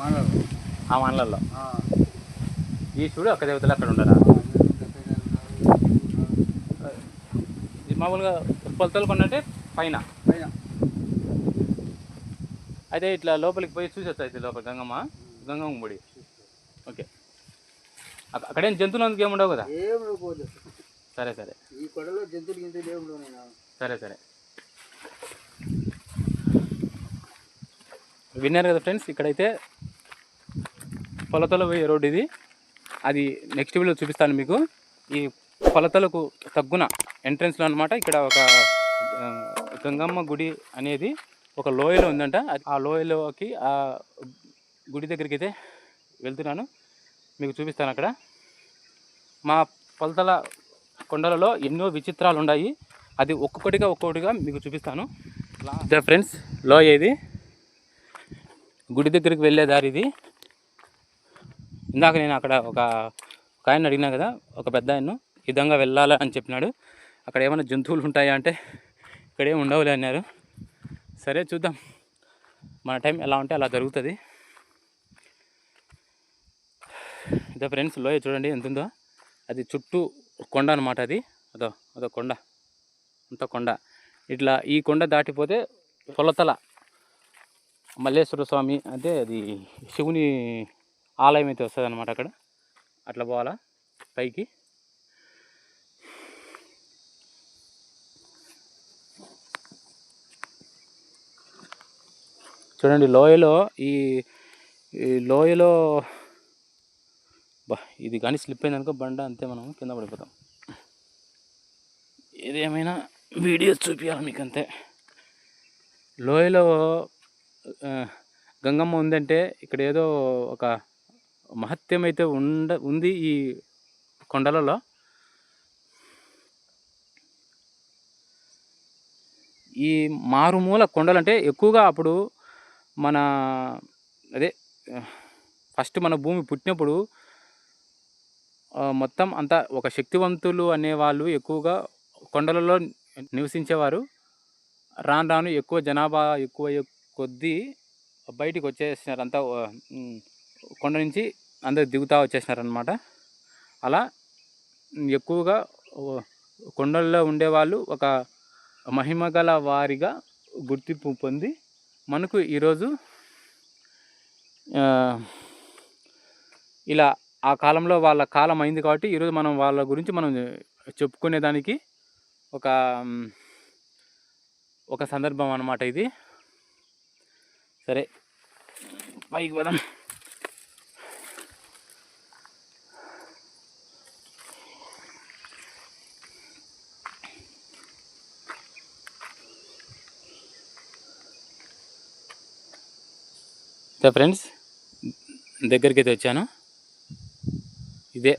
ఆ ఆ, ఈశ్వరుడు ఒక్క దేవతలు అక్కడ ఉండరా? మామూలుగా పొలతలు కొన్నట్టే పైన. పైన. అయితే ఇట్లా లోపలికి పోయి చూసి వచ్చాయి లోపల గంగమ్మ? గంగమ్మ గుడి. ఓకే. అక్క- అక్కడేం జంతువులు అందుకు ఏమి ఉండవు కదా? సరే సరే. ఈ కొడలో జంతువులు గింతులు సరే సరే. విన్నారు కదా ఫ్రెండ్స్? ఇక్కడైతే పొలతల పోయే రోడ్డు ఇది. అది నెక్స్ట్ వీడియో చూపిస్తాను మీకు. ఈ పొలతలకు తగ్గున ఎంట్రన్స్లో అనమాట ఇక్కడ ఒక గంగమ్మ గుడి అనేది ఒక లోయలో ఉందంట. అది- ఆ లోయలోకి ఆ గుడి దగ్గరికి అయితే వెళ్తున్నాను. మీకు చూపిస్తాను అక్కడ. మా పొలతల కొండలలో ఎన్నో విచిత్రాలు ఉన్నాయి. అది ఒక్కొక్కటిగా ఒక్కొక్కటిగా మీకు చూపిస్తాను. ఇదే ఫ్రెండ్స్ లోయ ఇది. గుడి దగ్గరికి వెళ్ళే దారి ఇది. ఇందాక నేను అక్కడ ఒక ఒక ఆయన అడిగినా కదా ఒక పెద్ద ఆయన ఈ విధంగా వెళ్ళాలి అని చెప్పినాడు. అక్కడ ఏమైనా జంతువులు ఉంటాయా అంటే ఇక్కడ ఏమి ఉండవులే అన్నారు. సరే చూద్దాం. మన టైం ఎలా ఉంటే అలా జరుగుతుంది. ఇదో ఫ్రెండ్స్ లోయ చూడండి ఎంత ఉందో అది చుట్టూ కొండ అనమాట అది. అదో అదో కొండ. అంత కొండ. ఇట్లా ఈ కొండ దాటిపోతే కొలతల మల్లేశ్వర స్వామి అంటే అది శివుని ఆలయం అయితే వస్తుంది అనమాట అక్కడ. అట్లా పోవాలా? పైకి? చూడండి లోయలో ఈ ఈ లోయలో బా ఇది కానీ స్లిప్ అయింది అనుకో బండ అంతే మనం కింద పడిపోతాం. ఏదేమైనా వీడియోస్ చూపించాలి మీకు అంతే లోయలో గంగమ్మ ఉందంటే ఇక్కడ ఏదో ఒక మహత్యం అయితే ఉండ ఉంది ఈ కొండలలో. ఈ మారుమూల కొండలు అంటే ఎక్కువగా అప్పుడు మన అదే ఫస్ట్ మన భూమి పుట్టినప్పుడు మొత్తం అంతా ఒక శక్తివంతులు అనేవాళ్ళు ఎక్కువగా కొండలలో నివసించేవారు. రాను రాను ఎక్కువ జనాభా ఎక్కువ కొద్దీ బయటికి వచ్చేసినారు అంతా కొండ నుంచి అందరు దిగుతా వచ్చేసినారనమాట అలా ఎక్కువగా కొండల్లో ఉండేవాళ్ళు ఒక మహిమగల వారిగా గుర్తింపు పొంది మనకు ఈరోజు ఇలా ఆ కాలంలో వాళ్ళ కాలం అయింది కాబట్టి ఈరోజు మనం వాళ్ళ గురించి మనం చెప్పుకునేదానికి ఒక ఒక సందర్భం అన్నమాట ఇది. సరే పైకి పదం. సో ఫ్రెండ్స్ దగ్గరికి అయితే వచ్చాను. ఇదే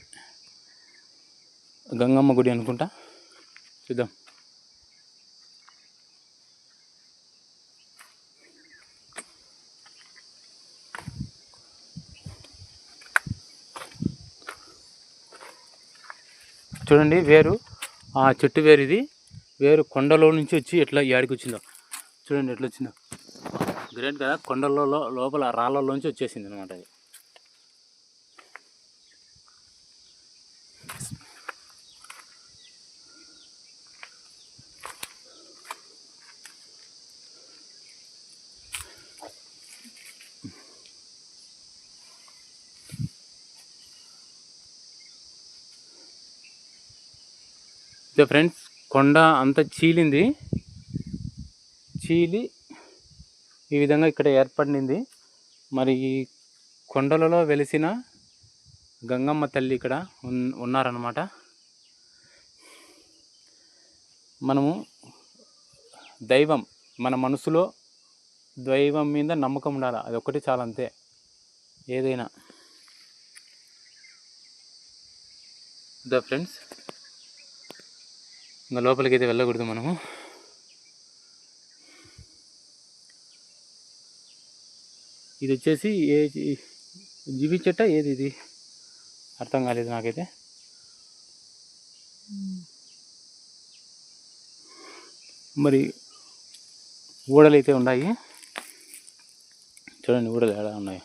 గంగమ్మ గుడి అనుకుంటా. చూద్దాం. చూడండి వేరు. ఆ చెట్టు వేరు ఇది. వేరు కొండలో నుంచి వచ్చి ఎట్లా ఏడికి వచ్చిందో. చూడండి ఎట్లా వచ్చిందో. గ్రేట్ కదా. కొండల్లో లోపల రాళ్ళలోంచి వచ్చేసింది అనమాట అది ఫ్రెండ్స్ కొండ అంత చీలింది. చీలి ఈ విధంగా ఇక్కడ ఏర్పడింది మరి ఈ కొండలలో వెలిసిన గంగమ్మ తల్లి ఇక్కడ ఉన్- ఉన్నారన్నమాట. మనము దైవం మన మనసులో దైవం మీద నమ్మకం ఉండాలి? అది ఒకటి చాలా అంతే. ఏదైనా. ద ఫ్రెండ్స్ ఇంకా లోపలికి అయితే వెళ్ళకూడదు మనము. ఇది వచ్చేసి ఏ జీవి చెట్ట ఏది ఇది? అర్థం కాలేదు నాకైతే. మరి ఊడలు అయితే ఉన్నాయి. చూడండి ఊడలు ఎలా ఉన్నాయి.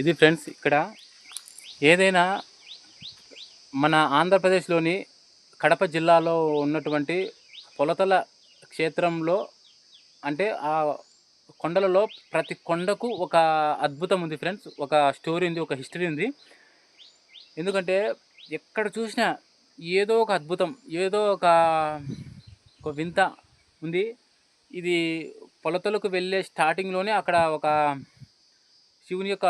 ఇది ఫ్రెండ్స్ ఇక్కడ ఏదైనా మన ఆంధ్రప్రదేశ్లోని కడప జిల్లాలో ఉన్నటువంటి పొలతల క్షేత్రంలో అంటే ఆ కొండలలో ప్రతి కొండకు ఒక అద్భుతం ఉంది ఫ్రెండ్స్. ఒక స్టోరీ ఉంది ఒక హిస్టరీ ఉంది. ఎందుకంటే ఎక్కడ చూసినా ఏదో ఒక అద్భుతం ఏదో ఒక ఒక వింత ఉంది. ఇది పొలతలకు వెళ్ళే స్టార్టింగ్లోనే అక్కడ ఒక శివుని యొక్క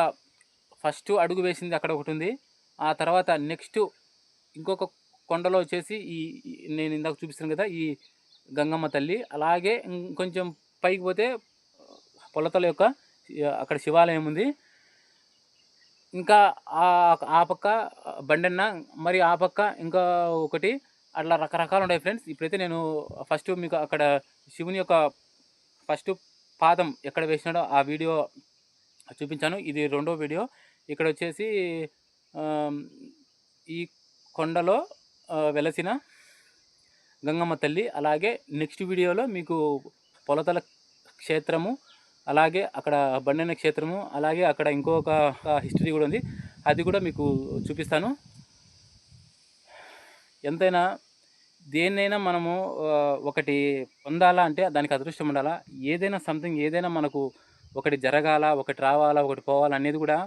ఫస్ట్ అడుగు వేసింది అక్కడ ఒకటి ఉంది ఆ తర్వాత నెక్స్ట్ ఇంకొక కొండలో వచ్చేసి ఈ నేను ఇందాక చూపిస్తాను కదా ఈ గంగమ్మ తల్లి. అలాగే ఇంకొంచెం పైకి పోతే పొలతల యొక్క అక్కడ శివాలయం ఉంది. ఇంకా ఆ ఆ పక్క బండన్న మరి ఆ పక్క ఇంకా ఒకటి. అట్లా రకరకాలు ఉన్నాయి ఫ్రెండ్స్. ఇప్పుడైతే నేను ఫస్ట్ మీకు అక్కడ శివుని యొక్క ఫస్ట్ పాదం ఎక్కడ వేసినాడో ఆ వీడియో చూపించాను. ఇది రెండో వీడియో. ఇక్కడ వచ్చేసి ఈ కొండలో వెలసిన గంగమ్మ తల్లి అలాగే నెక్స్ట్ వీడియోలో మీకు పొలతల క్షేత్రము అలాగే అక్కడ బండిన క్షేత్రము అలాగే అక్కడ ఇంకొక హిస్టరీ కూడా ఉంది. అది కూడా మీకు చూపిస్తాను. ఎంతైనా దేన్నైనా మనము ఒకటి పొందాలా అంటే దానికి అదృష్టం ఉండాలా? ఏదైనా సంథింగ్ ఏదైనా మనకు ఒకటి జరగాల ఒకటి రావాలా ఒకటి పోవాలా అనేది కూడా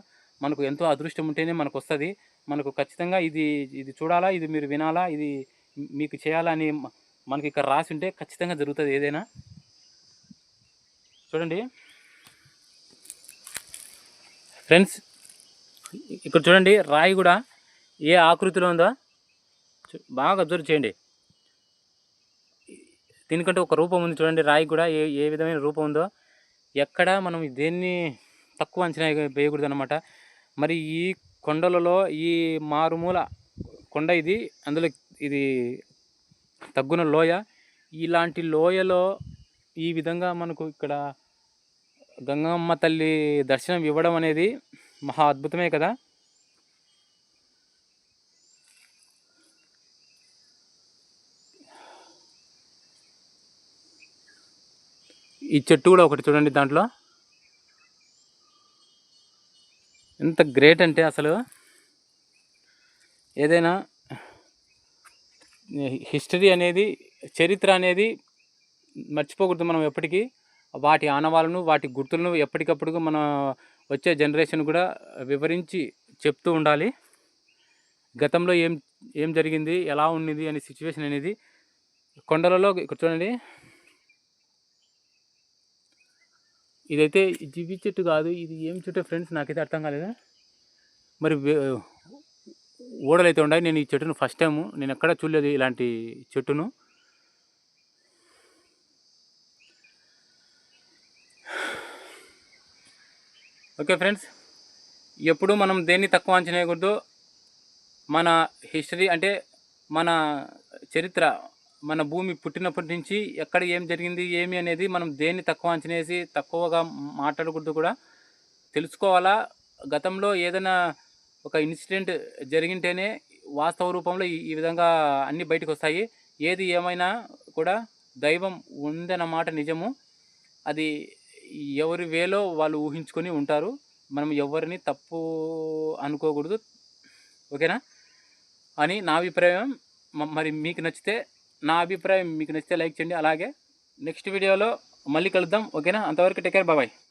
మనకు ఎంతో అదృష్టం ఉంటేనే మనకు వస్తుంది మనకు ఖచ్చితంగా ఇది ఇది చూడాలా ఇది మీరు వినాలా ఇది మీకు చేయాలా అని మనకి ఇక్కడ రాసి ఉంటే ఖచ్చితంగా జరుగుతుంది ఏదైనా. చూడండి. ఫ్రెండ్స్ ఇక్కడ చూడండి రాయి కూడా ఏ ఆకృతిలో ఉందో బాగా అబ్జర్వ్ చేయండి. దీనికంటే ఒక రూపం ఉంది చూడండి రాయి కూడా ఏ ఏ విధమైన రూపం ఉందో. ఎక్కడ మనం దేన్ని తక్కువ అంచనా వేయకూడదు అనమాట మరి ఈ కొండలలో ఈ మారుమూల కొండ ఇది అందులో ఇది తగ్గున లోయ. ఇలాంటి లోయలో ఈ విధంగా మనకు ఇక్కడ గంగమ్మ తల్లి దర్శనం ఇవ్వడం అనేది మహా అద్భుతమే కదా. ఈ చెట్టు కూడా ఒకటి చూడండి దాంట్లో. ఎంత గ్రేట్ అంటే అసలు ఏదైనా హిస్టరీ అనేది చరిత్ర అనేది మర్చిపోకూడదు మనం ఎప్పటికీ. వాటి ఆనవాళ్ళను వాటి గుర్తులను ఎప్పటికప్పుడు మన వచ్చే జనరేషన్ కూడా వివరించి చెప్తూ ఉండాలి. గతంలో ఏం ఏం జరిగింది ఎలా ఉన్నది అనే సిచ్యువేషన్ అనేది కొండలలో చూడండి. ఇదైతే జివి చెట్టు కాదు. ఇది ఏం చెట్టు ఫ్రెండ్స్? నాకైతే అర్థం కాలేదు? మరి ఓడలైతే ఓడలు అయితే ఉన్నాయి నేను ఈ చెట్టును ఫస్ట్ టైం నేను ఎక్కడా చూడలేదు ఇలాంటి చెట్టును. ఓకే ఫ్రెండ్స్ ఎప్పుడు మనం దేన్ని తక్కువ అంచనా వేయకూడదు. మన హిస్టరీ అంటే మన చరిత్ర మన భూమి పుట్టినప్పటి నుంచి ఎక్కడ ఏం జరిగింది ఏమి అనేది మనం దేన్ని తక్కువ అంచనేసి తక్కువగా మాట్లాడకూడదు కూడా. తెలుసుకోవాలా? గతంలో ఏదైనా ఒక ఇన్సిడెంట్ జరిగింటేనే వాస్తవ రూపంలో ఈ విధంగా అన్ని బయటకు వస్తాయి ఏది ఏమైనా కూడా దైవం ఉందన్నమాట నిజము. అది ఎవరి వేలో వాళ్ళు ఊహించుకొని ఉంటారు. మనం ఎవరిని తప్పు అనుకోకూడదు. ఓకేనా? అని నా అభిప్రాయం. మరి మీకు నచ్చితే నా అభిప్రాయం మీకు నచ్చితే లైక్ చేయండి. అలాగే నెక్స్ట్ వీడియోలో మళ్ళీ కలుద్దాం. ఓకేనా? అంతవరకు టేక్ కేర్. బాబాయ్